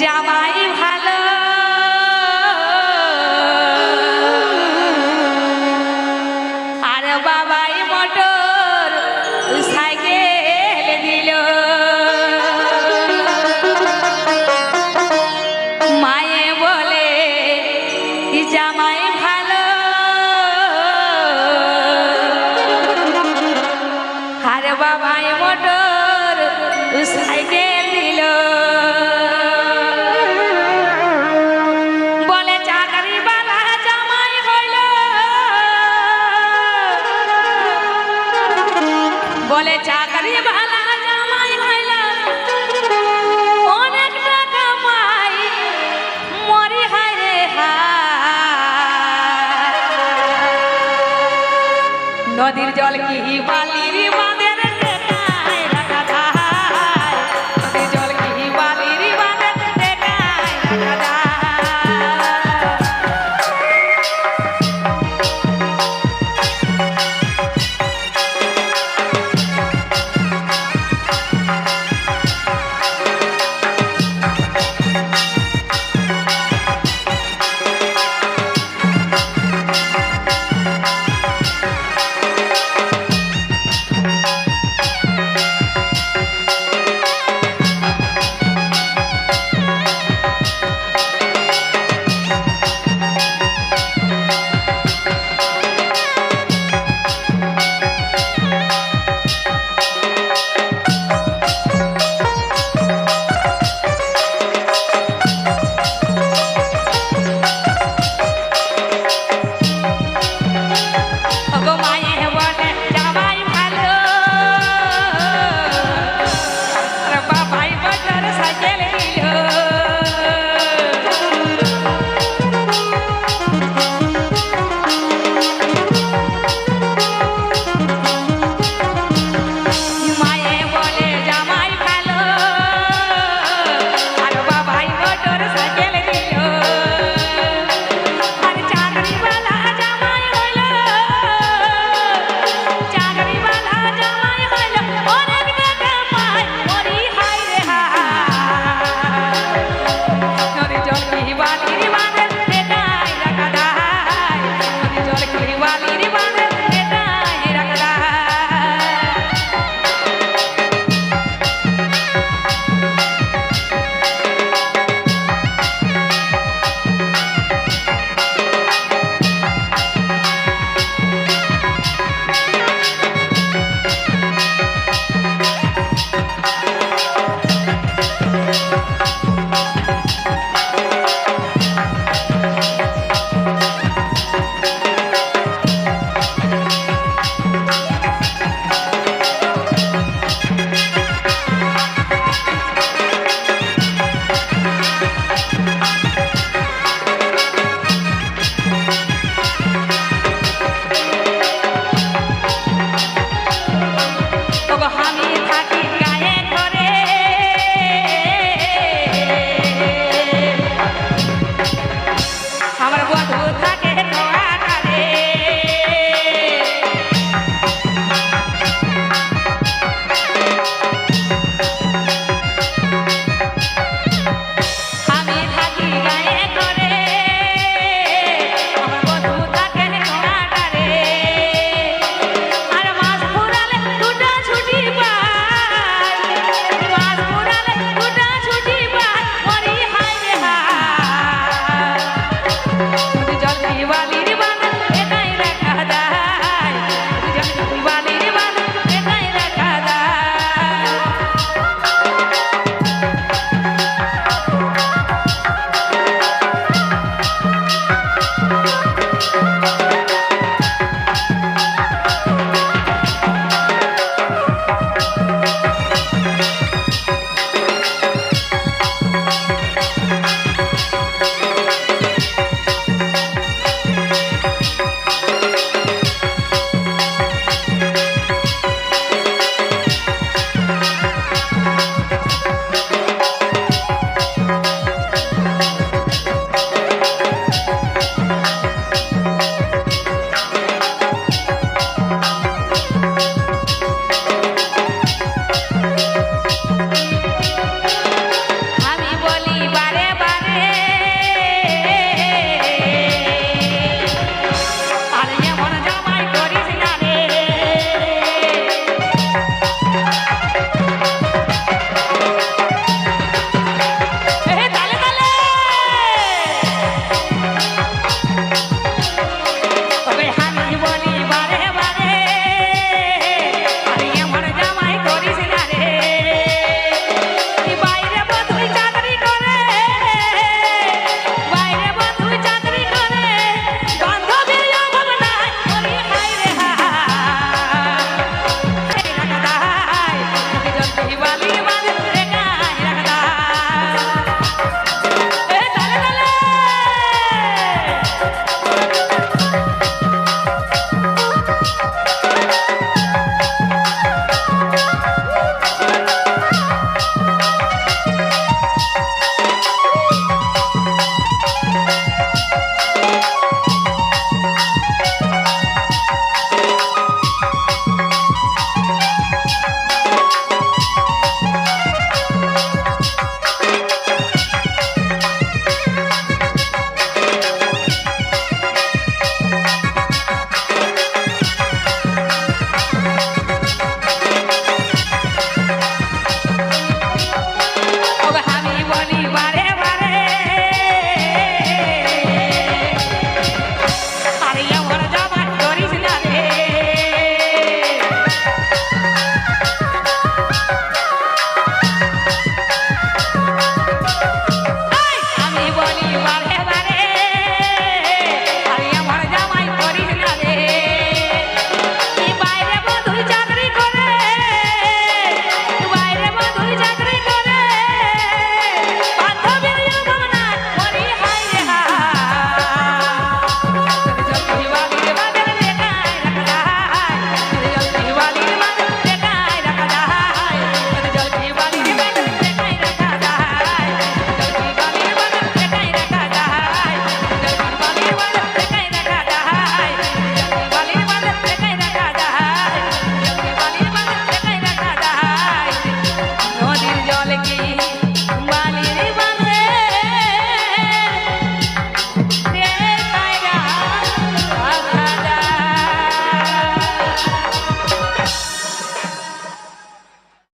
জামাই ভালো। আর বাবাই মোটর সাইকেল দিল। মায়ে বলে, জামাই ভালো। আর বাবাই মোটর সাইকেল বলে চাকরি ভালা জামাই হইল। অনেক টাকা পাই, মরি হায় রে নদীর জল কি বালির